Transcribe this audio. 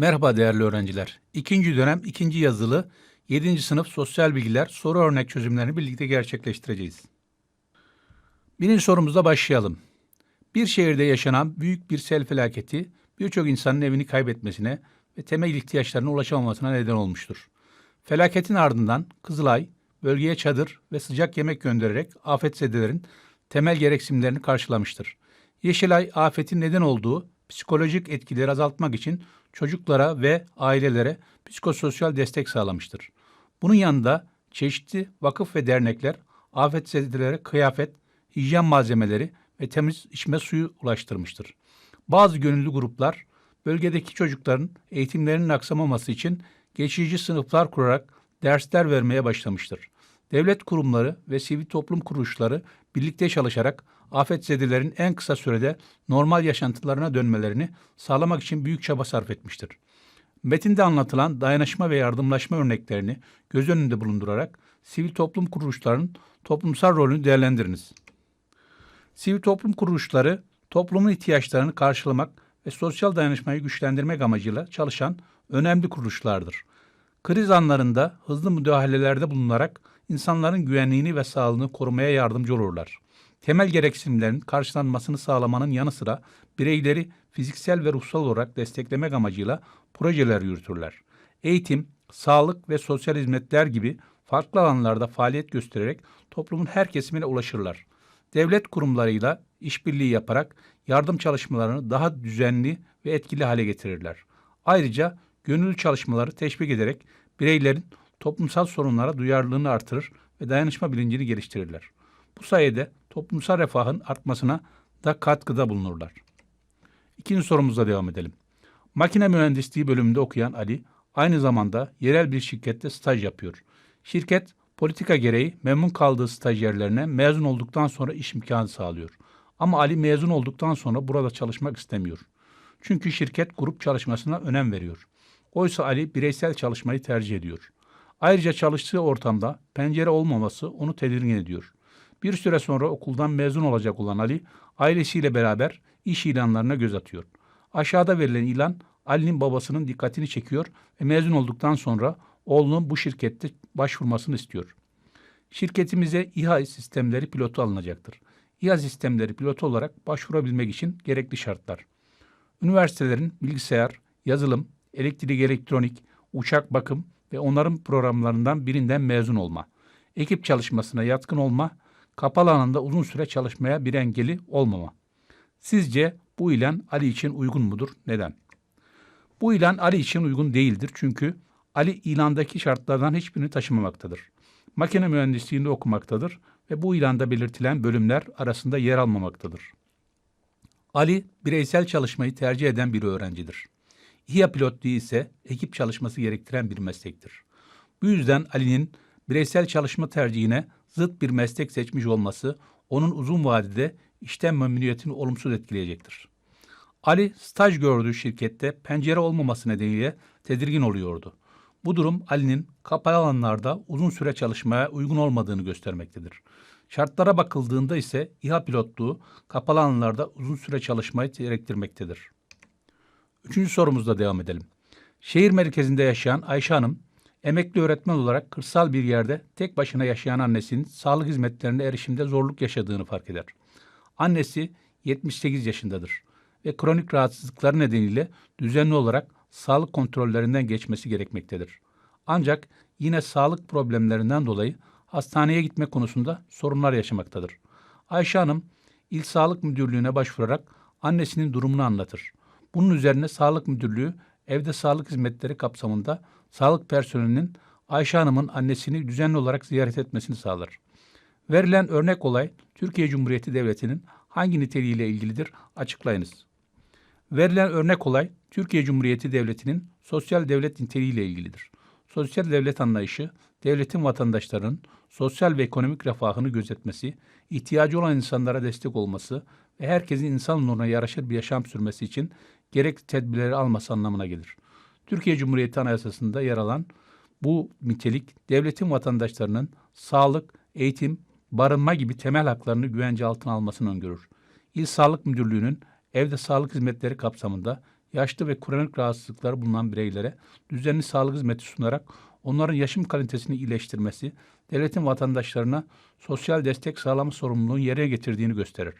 Merhaba değerli öğrenciler. İkinci dönem ikinci yazılı 7. sınıf sosyal bilgiler soru örnek çözümlerini birlikte gerçekleştireceğiz. Birinci sorumuzla başlayalım. Bir şehirde yaşanan büyük bir sel felaketi birçok insanın evini kaybetmesine ve temel ihtiyaçlarına ulaşamamasına neden olmuştur. Felaketin ardından Kızılay bölgeye çadır ve sıcak yemek göndererek afetzedelerin temel gereksinimlerini karşılamıştır. Yeşilay afetin neden olduğu psikolojik etkileri azaltmak için çocuklara ve ailelere psikososyal destek sağlamıştır. Bunun yanında çeşitli vakıf ve dernekler afetzedelere kıyafet, hijyen malzemeleri ve temiz içme suyu ulaştırmıştır. Bazı gönüllü gruplar bölgedeki çocukların eğitimlerinin aksamaması için geçici sınıflar kurarak dersler vermeye başlamıştır. Devlet kurumları ve sivil toplum kuruluşları birlikte çalışarak afetzedelerin en kısa sürede normal yaşantılarına dönmelerini sağlamak için büyük çaba sarf etmiştir. Metinde anlatılan dayanışma ve yardımlaşma örneklerini göz önünde bulundurarak sivil toplum kuruluşlarının toplumsal rolünü değerlendiriniz. Sivil toplum kuruluşları toplumun ihtiyaçlarını karşılamak ve sosyal dayanışmayı güçlendirmek amacıyla çalışan önemli kuruluşlardır. Kriz anlarında hızlı müdahalelerde bulunarak insanların güvenliğini ve sağlığını korumaya yardımcı olurlar. Temel gereksinimlerin karşılanmasını sağlamanın yanı sıra bireyleri fiziksel ve ruhsal olarak desteklemek amacıyla projeler yürütürler. Eğitim, sağlık ve sosyal hizmetler gibi farklı alanlarda faaliyet göstererek toplumun her kesimine ulaşırlar. Devlet kurumlarıyla işbirliği yaparak yardım çalışmalarını daha düzenli ve etkili hale getirirler. Ayrıca gönüllü çalışmaları teşvik ederek bireylerin toplumsal sorunlara duyarlılığını artırır ve dayanışma bilincini geliştirirler. Bu sayede toplumsal refahın artmasına da katkıda bulunurlar. İkinci sorumuzla devam edelim. Makine mühendisliği bölümünde okuyan Ali aynı zamanda yerel bir şirkette staj yapıyor. Şirket politika gereği memnun kaldığı stajyerlerine mezun olduktan sonra iş imkanı sağlıyor. Ama Ali mezun olduktan sonra burada çalışmak istemiyor. Çünkü şirket grup çalışmasına önem veriyor. Oysa Ali bireysel çalışmayı tercih ediyor. Ayrıca çalıştığı ortamda pencere olmaması onu tedirgin ediyor. Bir süre sonra okuldan mezun olacak olan Ali, ailesiyle beraber iş ilanlarına göz atıyor. Aşağıda verilen ilan Ali'nin babasının dikkatini çekiyor ve mezun olduktan sonra oğlunun bu şirkette başvurmasını istiyor. Şirketimize İHA sistemleri pilotu alınacaktır. İHA sistemleri pilotu olarak başvurabilmek için gerekli şartlar. Üniversitelerin bilgisayar, yazılım, elektrik elektronik, uçak bakım ve onarım programlarından birinden mezun olma. Ekip çalışmasına yatkın olma, kapalı alanda uzun süre çalışmaya bir engeli olmama. Sizce bu ilan Ali için uygun mudur? Neden? Bu ilan Ali için uygun değildir çünkü Ali ilandaki şartlardan hiçbirini taşımamaktadır. Makine mühendisliğinde okumaktadır ve bu ilanda belirtilen bölümler arasında yer almamaktadır. Ali bireysel çalışmayı tercih eden bir öğrencidir. İHA pilotluğu ise ekip çalışması gerektiren bir meslektir. Bu yüzden Ali'nin bireysel çalışma tercihine zıt bir meslek seçmiş olması onun uzun vadede işten memnuniyetini olumsuz etkileyecektir. Ali staj gördüğü şirkette pencere olmaması nedeniyle tedirgin oluyordu. Bu durum Ali'nin kapalı alanlarda uzun süre çalışmaya uygun olmadığını göstermektedir. Şartlara bakıldığında ise İHA pilotluğu kapalı alanlarda uzun süre çalışmayı gerektirmektedir. Üçüncü sorumuzla devam edelim. Şehir merkezinde yaşayan Ayşe Hanım, emekli öğretmen olarak kırsal bir yerde tek başına yaşayan annesinin sağlık hizmetlerine erişimde zorluk yaşadığını fark eder. Annesi 78 yaşındadır ve kronik rahatsızlıkları nedeniyle düzenli olarak sağlık kontrollerinden geçmesi gerekmektedir. Ancak yine sağlık problemlerinden dolayı hastaneye gitme konusunda sorunlar yaşamaktadır. Ayşe Hanım, İl Sağlık Müdürlüğü'ne başvurarak annesinin durumunu anlatır. Bunun üzerine Sağlık Müdürlüğü evde sağlık hizmetleri kapsamında sağlık personelinin Ayşe Hanım'ın annesini düzenli olarak ziyaret etmesini sağlar. Verilen örnek olay Türkiye Cumhuriyeti Devleti'nin hangi niteliğiyle ilgilidir açıklayınız. Verilen örnek olay Türkiye Cumhuriyeti Devleti'nin sosyal devlet niteliğiyle ilgilidir. Sosyal devlet anlayışı, devletin vatandaşlarının sosyal ve ekonomik refahını gözetmesi, ihtiyacı olan insanlara destek olması ve herkesin insan onuruna yaraşır bir yaşam sürmesi için gerekli tedbirleri alması anlamına gelir. Türkiye Cumhuriyeti Anayasası'nda yer alan bu nitelik devletin vatandaşlarının sağlık, eğitim, barınma gibi temel haklarını güvence altına almasını öngörür. İl Sağlık Müdürlüğü'nün evde sağlık hizmetleri kapsamında yaşlı ve kronik rahatsızlıkları bulunan bireylere düzenli sağlık hizmeti sunarak onların yaşam kalitesini iyileştirmesi, devletin vatandaşlarına sosyal destek sağlama sorumluluğunu yerine getirdiğini gösterir.